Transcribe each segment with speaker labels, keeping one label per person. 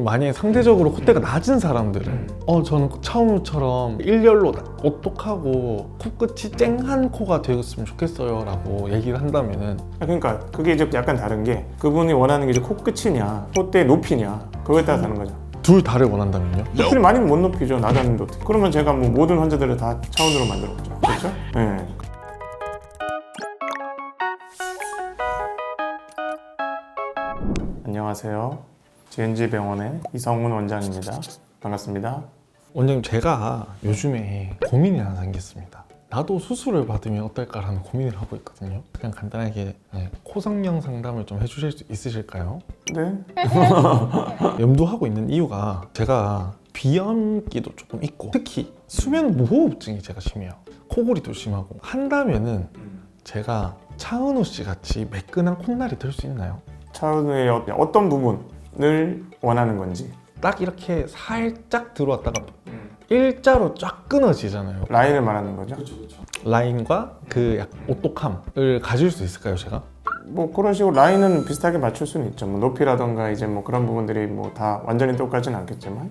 Speaker 1: 만약에 상대적으로 콧대가 낮은 사람들은 어 저는 차은우처럼 일렬로 오똑하고 코끝이 쨍한 코가 되었으면 좋겠어요 라고 얘기를 한다면은
Speaker 2: 아, 그러니까 그게 이제 약간 다른 게 그분이 원하는 게 이제 코끝이냐, 콧대 높이냐 그거에 따라 다른 거죠.
Speaker 1: 둘 다를 원한다면요?
Speaker 2: 높이를 많이는 못 높이죠. 낮았는데 어떻게? 그러면 제가 뭐 모든 환자들을 다 차원으로 만들었죠. 그렇죠? 네. 안녕하세요. GNG 병원의 이성훈 원장입니다. 반갑습니다.
Speaker 1: 원장님 제가 요즘에 고민이 하나 생겼습니다 나도 수술을 받으면 어떨까라는 고민을 하고 있거든요 그냥 간단하게 네, 코성형 상담을 좀 해주실 수 있으실까요?
Speaker 2: 네.
Speaker 1: 염두하고 있는 이유가 제가 비염기도 조금 있고 특히 수면 무호흡증이 제가 심해요 코골이도 심하고 한다면은 제가 차은우 씨 같이 매끈한 콧날이 될 수 있나요?
Speaker 2: 차은우의 어- 어떤 부분 을 원하는 건지
Speaker 1: 딱 이렇게 살짝 들어왔다가 일자로 쫙 끊어지잖아요
Speaker 2: 라인을 말하는 거죠.
Speaker 1: 라인과 그약 오똑함을 가질 수 있을까요 제가?
Speaker 2: 뭐 그런 식으로 라인은 비슷하게 맞출 수는 있죠. 뭐 높이라던가 이제 뭐 그런 부분들이 뭐 다 완전히 똑같지는 않겠지만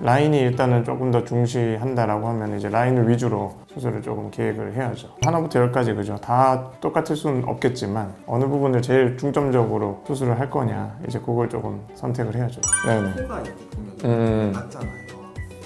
Speaker 2: 라인이 일단은 조금 더 중시한다라고 하면 이제 라인을 위주로 수술을 조금 계획을 해야죠. 하나부터 열까지 그죠. 다 똑같을 수는 없겠지만 어느 부분을 제일 중점적으로 수술을 할 거냐 이제 그걸 조금 선택을 해야죠. 네네.
Speaker 1: 코가 이렇게 보면
Speaker 2: 음
Speaker 1: 낮잖아요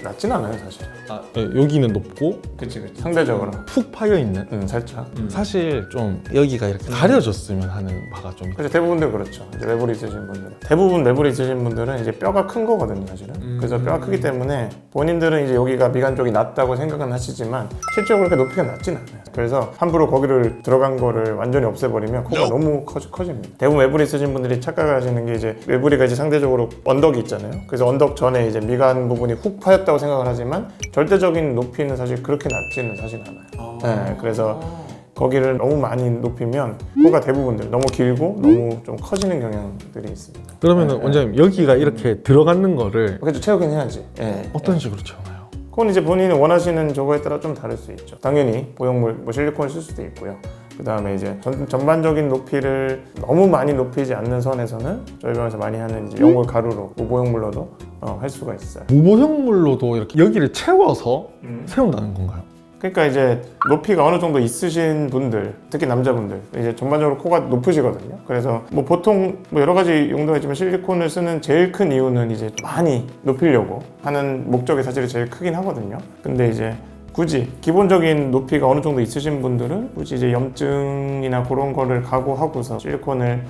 Speaker 2: 낮진 않아요 사실.
Speaker 1: 아, 네, 여기는 높고
Speaker 2: 그치 그치. 상대적으로.
Speaker 1: 푹 파여 있는
Speaker 2: 음 살짝.
Speaker 1: 사실 좀 여기가 이렇게 가려졌으면 하는 바가 좀 있-
Speaker 2: 그래서 대부분들 그렇죠. 이제 매부리 있으신 분들은 대부분 매부리 있으신 분들은 이제 뼈가 큰 거거든요, 사실은.
Speaker 1: 음.
Speaker 2: 그래서 뼈가 크기 때문에 본인들은 이제 여기가 미간 쪽이 낮다고 생각은 하시지만 실제로 그렇게 높이가 낮진 않아요. 그래서 함부로 거기를 들어간 거를 완전히 없애버리면 코가 너무 커, 커집니다. 대부분 매부리 있으신 분들이 착각을 하시는 게 이제 매부리가 이제 상대적으로 언덕이 있잖아요. 그래서 언덕 전에 이제 미간 부분이 훅 파였다고 생각을 하지만 절대적인 높이는 사실 그렇게 낮지는 사실 않아요. 네, 그래서 거기를 너무 많이 높이면 코가 대부분들 너무 길고 너무 좀 커지는 경향들이 있습니다.
Speaker 1: 그러면은
Speaker 2: 네.
Speaker 1: 원장님 여기가 이렇게 들어가는 거를
Speaker 2: 그래도 채우긴 해야지. 예.
Speaker 1: 어떤 식으로 채우나요?
Speaker 2: 그건 이제 본인이 원하시는 저거에 따라 좀 다를 수 있죠. 당연히 보형물, 뭐 실리콘을 쓸 수도 있고요. 그 다음에 이제 전, 전반적인 높이를 너무 많이 높이지 않는 선에서는 저희 병원에서 많이 하는 이제 연골 가루로 무보형물로도 어, 할 수가 있어요.
Speaker 1: 무보형물로도 이렇게 여기를 채워서
Speaker 2: 음.
Speaker 1: 세운다는 건가요?
Speaker 2: 그러니까 이제 높이가 어느 정도 있으신 분들, 특히 남자분들, 이제 전반적으로 코가 높으시거든요. 그래서 뭐 보통 뭐 여러 가지 용도가 있지만 실리콘을 쓰는 제일 큰 이유는 이제 많이 높이려고 하는 목적이 사실 제일 크긴 하거든요. 근데 이제 굳이 기본적인 높이가 어느 정도 있으신 분들은 굳이 이제 염증이나 그런 거를 각오하고서 실리콘을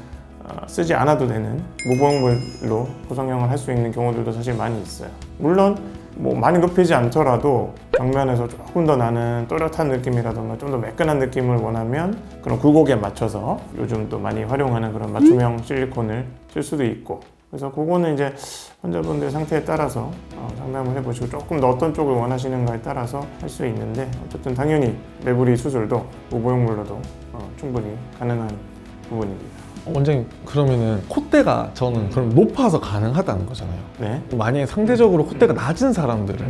Speaker 2: 어, 쓰지 않아도 되는 무보형물로 고성형을 할 수 있는 경우들도 사실 많이 있어요. 물론 뭐 많이 높이지 않더라도 정면에서 조금 더 나는 또렷한 느낌이라던가 좀 더 매끈한 느낌을 원하면 그런 굴곡에 맞춰서 요즘 또 많이 활용하는 그런 맞춤형 실리콘을 쓸 수도 있고 그래서 그거는 이제 환자분들 상태에 따라서 어, 상담을 해보시고 조금 더 어떤 쪽을 원하시는가에 따라서 할 수 있는데 어쨌든 당연히 매부리 수술도 무보형물로도 어, 충분히 가능한 부분입니다.
Speaker 1: 어, 원장님 그러면은 콧대가 저는 그럼 높아서 가능하다는 거잖아요.
Speaker 2: 네.
Speaker 1: 만약에 상대적으로 콧대가 낮은 사람들은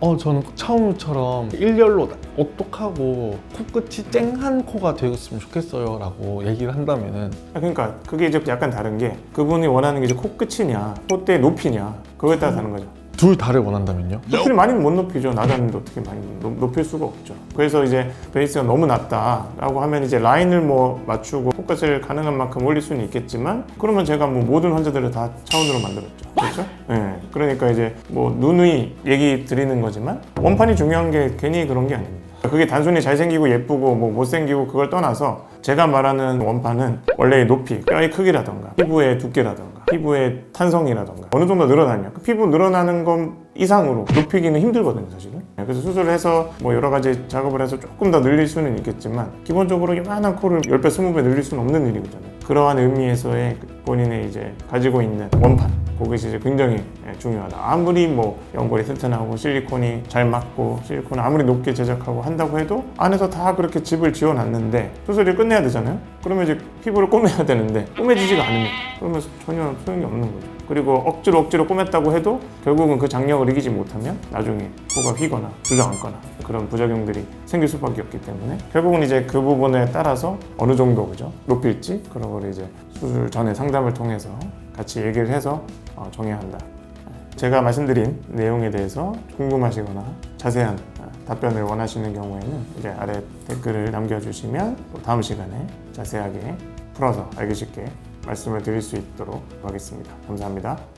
Speaker 1: 어 저는 차은우처럼 일렬로 오똑하고 코끝이 쨍한 코가 되었으면 좋겠어요 라고 얘기를 한다면은
Speaker 2: 아, 그러니까 그게 이제 약간 다른 게 그분이 원하는 게 이제 코끝이냐, 콧대 높이냐 그거에 따라 다른 거죠.
Speaker 1: 둘 다를 원한다면요?
Speaker 2: 높이를 많이는 못 높이죠. 낮았는데 어떻게 많이 높- 높일 수가 없죠. 그래서 이제 베이스가 너무 낮다라고 하면 이제 라인을 뭐 맞추고 포커스를 가능한 만큼 올릴 수는 있겠지만 그러면 제가 뭐 모든 환자들을 다 차원으로 만들었죠. 그렇죠? 예. 그러니까 이제 뭐 누누이 얘기 드리는 거지만 원판이 중요한 게 괜히 그런 게 아닙니다. 그게 단순히 잘생기고 예쁘고 뭐 못생기고 그걸 떠나서 제가 말하는 원판은 원래의 높이, 뼈의 크기라던가 피부의 두께라던가 피부의 탄성이라던가. 어느 정도 늘어나냐 그 피부 늘어나는 것 이상으로 높이기는 힘들거든요 사실은. 네, 그래서 수술을 해서 뭐 여러 가지 작업을 해서 조금 더 늘릴 수는 있겠지만 기본적으로 이만한 코를 10배, 20배 늘릴 수는 없는 일이거든요. 그러한 의미에서의 그 본인의 이제 가지고 있는 원판 그것이 이제 굉장히 예, 중요하다. 아무리 뭐 연골이 튼튼하고 실리콘이 잘 맞고 실리콘을 아무리 높게 제작하고 한다고 해도 안에서 다 그렇게 집을 지어놨는데 수술을 끝내야 되잖아요? 그러면 이제 피부를 꼬매야 되는데 꼬매지지가 않으면 그러면 전혀 소용이 없는 거죠. 그리고 억지로 억지로 꼬맸다고 해도 결국은 그 장력을 이기지 못하면 나중에 코가 휘거나 주저앉거나 그런 부작용들이 생길 수밖에 없기 때문에 결국은 이제 그 부분에 따라서 어느 정도 그죠? 높일지 그런 걸 이제 수술 전에 상담을 통해서 같이 얘기를 해서 어, 정해야 한다 제가 말씀드린 내용에 대해서 궁금하시거나 자세한 아, 답변을 원하시는 경우에는 이제 아래 댓글을 남겨주시면 또 다음 시간에 자세하게 풀어서 알기 쉽게 말씀을 드릴 수 있도록 하겠습니다. 감사합니다.